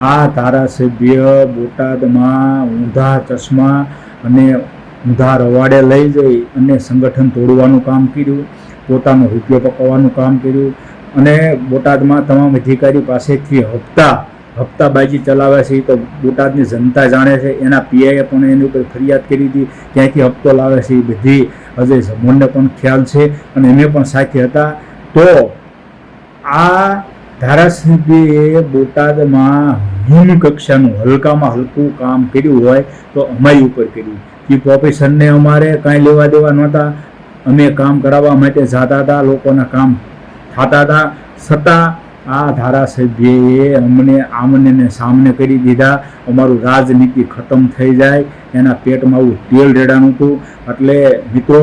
આ ધારાસભ્ય બોટાદમાં ઊંધા ચશ્મા અને ઊંધા રવાડે લઈ જઈ અને સંગઠન તોડવાનું કામ કર્યું, પોતાનો રૂપિયો પકવવાનું કામ કર્યું અને બોટાદમાં તમામ અધિકારી પાસેથી હપ્તા, હપ્તાબાજી ચલાવે છે. તો બોટાદની જનતા જાણે છે. એના પીઆઈએ પણ એની ઉપર ફરિયાદ કરી હતી. ક્યાંથી હપ્તો લાવે છે એ બધી અજય જમોનને પણ ખ્યાલ છે અને એને પણ સાથે હતા. તો આ ધારાસભ્યએ બોટાદમાં નિમ્ન કક્ષાનું હલકામાં હલકું કામ કર્યું હોય તો અમારી ઉપર કર્યું. ચીફ ઓફિસરને અમારે કાંઈ લેવા દેવા નહોતા, અમે કામ કરાવવા માટે જતા હતા, લોકોના કામ થતા હતા. છતાં આ ધારાસભ્યએ અમને આમને ને સામને કરી દીધા. અમારું રાજનીતિ ખતમ થઈ જાય. એના પેટમાં આવું તેલ રેડાનું હતું. એટલે મિત્રો,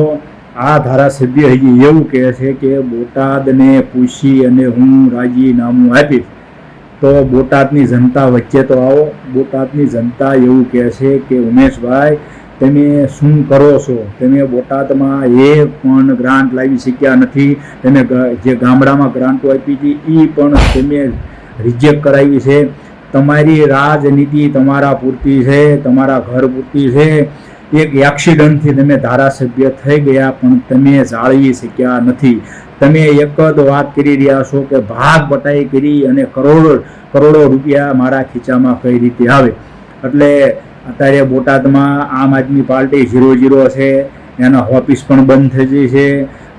આ ધારાસભ્ય હજી એવું કહે છે કે બોટાદને પૂછી અને હું રાજીનામું આપીશ. તો બોટાદની જનતા વચ્ચે તો આવો. બોટાદની જનતા એવું કહે છે કે, ઉમેશભાઈ, તમે શું કરો છો? તમે બોટાદમાં એ પણ ગ્રાન્ટ લાવી શક્યા નથી. તમે જે ગામડામાં ગ્રાન્ટો આપી હતી એ પણ તમે રિજેક્ટ કરાવી છે. તમારી રાજનીતિ તમારા પૂરતી છે, તમારા ઘર પૂરતી છે. એક એક્સિડન્ટથી તમે ધારાસભ્ય થઈ ગયા, પણ તમે જાળવી શક્યા નથી. તમે એક જ વાત કરી રહ્યા છો કે ભાગ બટાઈ કરી અને કરોડો કરોડો રૂપિયા મારા ખીચામાં કઈ રીતે આવે? એટલે અત્યારે બોટાદમાં આમ આદમી પાર્ટી ઝીરો ઝીરો છે, એના ઓફિસ પણ બંધ થઈ ગઈ છે,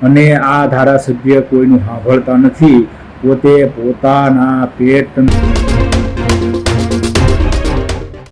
અને આ ધારાસભ્ય કોઈનું સાંભળતા નથી. પોતે પોતાના પેટ